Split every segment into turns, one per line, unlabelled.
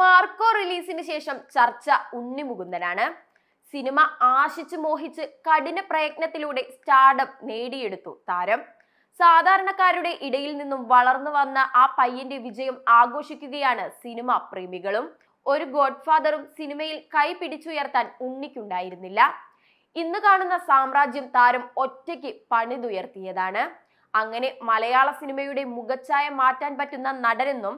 Marco റിലീസിന് ശേഷം ചർച്ച ഉണ്ണിമുകുന്ദനാണ്. സിനിമ ആശിച്ചു മോഹിച്ച് കഠിന പ്രയത്നത്തിലൂടെ സ്റ്റാർഡം നേടിയെടുത്തു താരം. സാധാരണക്കാരുടെ ഇടയിൽ നിന്നും വളർന്നു വന്ന ആ പയ്യന്റെ വിജയം ആഘോഷിക്കുകയാണ് സിനിമ പ്രേമികളും. ഒരു ഗോഡ്ഫാദറും സിനിമയിൽ കൈ പിടിച്ചുയർത്താൻ ഉണ്ണിക്കുണ്ടായിരുന്നില്ല. ഇന്ന് കാണുന്ന സാമ്രാജ്യം താരം ഒറ്റയ്ക്ക് പണിതുയർത്തിയതാണ്. അങ്ങനെ മലയാള സിനിമയുടെ മുഖച്ഛായ മാറ്റാൻ പറ്റുന്ന നടനെന്നും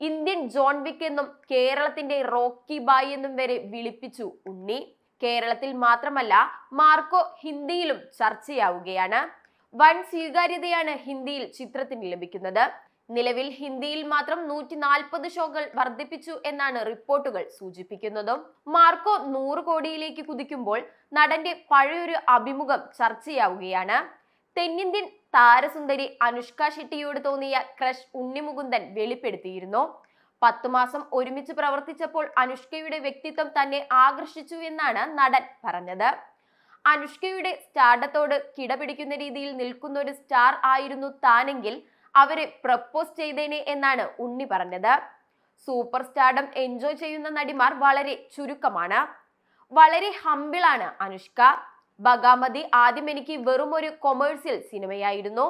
ഇന്ത്യൻ ജോൺ വിക്ക് എന്നും കേരളത്തിന്റെ റോക്കി ബായ് എന്നും വരെ വിളിപ്പിച്ചു ഉണ്ണി. കേരളത്തിൽ മാത്രമല്ല മാർക്കോ ഹിന്ദിയിലും ചർച്ചയാവുകയാണ്. വൻ സ്വീകാര്യതയാണ് ഹിന്ദിയിൽ ചിത്രത്തിന് ലഭിക്കുന്നത്. നിലവിൽ ഹിന്ദിയിൽ മാത്രം നൂറ്റി നാൽപ്പത് ഷോകൾ വർദ്ധിപ്പിച്ചു എന്നാണ് റിപ്പോർട്ടുകൾ സൂചിപ്പിക്കുന്നതും. മാർക്കോ നൂറ് കോടിയിലേക്ക് കുതിക്കുമ്പോൾ നടന്റെ പഴയൊരു അഭിമുഖം ചർച്ചയാവുകയാണ്. തെന്നിന്ത്യൻ താരസുന്ദരി അനുഷ്ക ഷെട്ടിയോട് തോന്നിയ ക്രഷ് ഉണ്ണിമുകുന്ദൻ വെളിപ്പെടുത്തിയിരുന്നു. പത്തു മാസം ഒരുമിച്ച് പ്രവർത്തിച്ചപ്പോൾ അനുഷ്കയുടെ വ്യക്തിത്വം തന്നെ ആകർഷിച്ചു എന്നാണ് നടൻ പറഞ്ഞത്. അനുഷ്കയുടെ സ്റ്റാർഡത്തോട് കിടപിടിക്കുന്ന രീതിയിൽ നിൽക്കുന്ന ഒരു സ്റ്റാർ ആയിരുന്നു താനെങ്കിൽ അവരെ പ്രപ്പോസ് ചെയ്തേനെ എന്നാണ് ഉണ്ണി പറഞ്ഞത്. സൂപ്പർ സ്റ്റാർഡം എൻജോയ് ചെയ്യുന്ന നടിമാർ വളരെ ചുരുക്കമാണ്. വളരെ ഹമ്പിളാണ് അനുഷ്ക. ബഗാമതി ആദ്യം എനിക്ക് വെറും ഒരു കൊമേഴ്സ്യൽ സിനിമയായിരുന്നു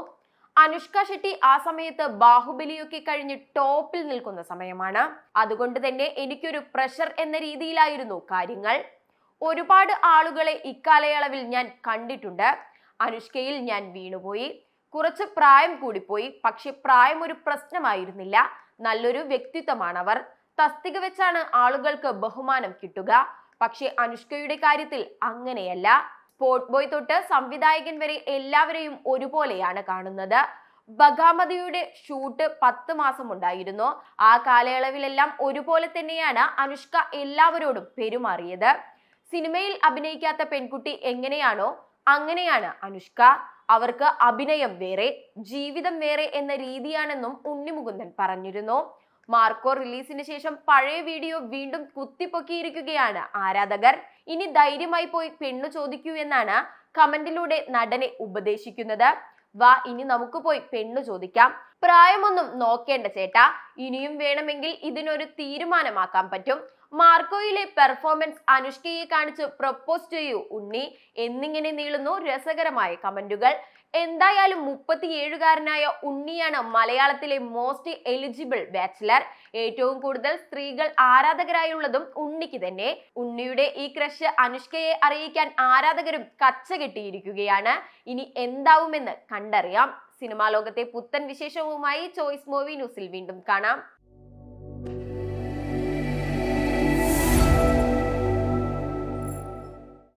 അനുഷ്ക ഷെട്ടി ആ സമയത്ത് ബാഹുബലിയൊക്കെ കഴിഞ്ഞ് ടോപ്പിൽ നിൽക്കുന്ന സമയമാണ്. അതുകൊണ്ട് തന്നെ എനിക്കൊരു പ്രഷർ എന്ന രീതിയിലായിരുന്നു കാര്യങ്ങൾ. ഒരുപാട് ആളുകളെ ഇക്കാലയളവിൽ ഞാൻ കണ്ടിട്ടുണ്ട്. അനുഷ്കയിൽ ഞാൻ വീണുപോയി. കുറച്ച് പ്രായം കൂടിപ്പോയി. പക്ഷെ പ്രായം ഒരു പ്രശ്നമായിരുന്നില്ല. നല്ലൊരു വ്യക്തിത്വമാണ് അവർ തസ്തിക വെച്ചാണ് ആളുകൾക്ക് ബഹുമാനം കിട്ടുക. പക്ഷെ അനുഷ്കയുടെ കാര്യത്തിൽ അങ്ങനെയല്ല. സ്പോർട്ട് ബോയ് തൊട്ട് സംവിധായകൻ വരെ എല്ലാവരെയും ഒരുപോലെയാണ് കാണുന്നത്. ബഗാമതിയുടെ ഷൂട്ട് പത്ത് മാസം ഉണ്ടായിരുന്നു. ആ കാലയളവിലെല്ലാം ഒരുപോലെ തന്നെയാണ് അനുഷ്ക എല്ലാവരോടും പെരുമാറിയത്. സിനിമയിൽ അഭിനയിക്കാത്ത പെൺകുട്ടി എങ്ങനെയാണോ അങ്ങനെയാണ് അനുഷ്ക. അവർക്ക് അഭിനയം വേറെ ജീവിതം വേറെ എന്ന രീതിയാണെന്നും ഉണ്ണിമുകുന്ദൻ പറഞ്ഞിരുന്നു. മാർക്കോ റിലീസിന് ശേഷം പഴയ വീഡിയോ വീണ്ടും കുത്തിപ്പൊക്കിയിരിക്കുകയാണ് ആരാധകർ. ഇനി ധൈര്യമായി പോയി പെണ്ണു ചോദിക്കൂ എന്നാണ് കമന്റിലൂടെ നടനെ ഉപദേശിക്കുന്നത്. വാ ഇനി നമുക്ക് പോയി പെണ്ണു ചോദിക്കാം. പ്രായമൊന്നും നോക്കേണ്ട ചേട്ടാ. ഇനിയും വേണമെങ്കിൽ ഇതിനൊരു തീരുമാനമാക്കാൻ പറ്റും. മാർക്കോയിലെ പെർഫോമൻസ് അനുഷ്കയെ കാണിച്ച് പ്രപ്പോസ് ചെയ്യൂ ഉണ്ണി. എന്നിങ്ങനെ നീളുന്നു രസകരമായ കമന്റുകൾ. എന്തായാലും മുപ്പത്തിയേഴുകാരനായ ഉണ്ണിയാണ് മലയാളത്തിലെ മോസ്റ്റ് എലിജിബിൾ ബാച്ചിലർ ഏറ്റവും കൂടുതൽ സ്ത്രീകൾ ആരാധകരായുള്ളതും ഉണ്ണിക്ക് തന്നെ. ഉണ്ണിയുടെ ഈ ക്രഷ് അനുഷ്കയെ അറിയിക്കാൻ ആരാധകരും കച്ച കെട്ടിയിരിക്കുകയാണ് ഇനി എന്താവുമെന്ന് കണ്ടറിയാം. സിനിമാ ലോകത്തെ പുത്തൻ വിശേഷവുമായി ചോയ്സ് മൂവി ന്യൂസിൽ വീണ്ടും കാണാം.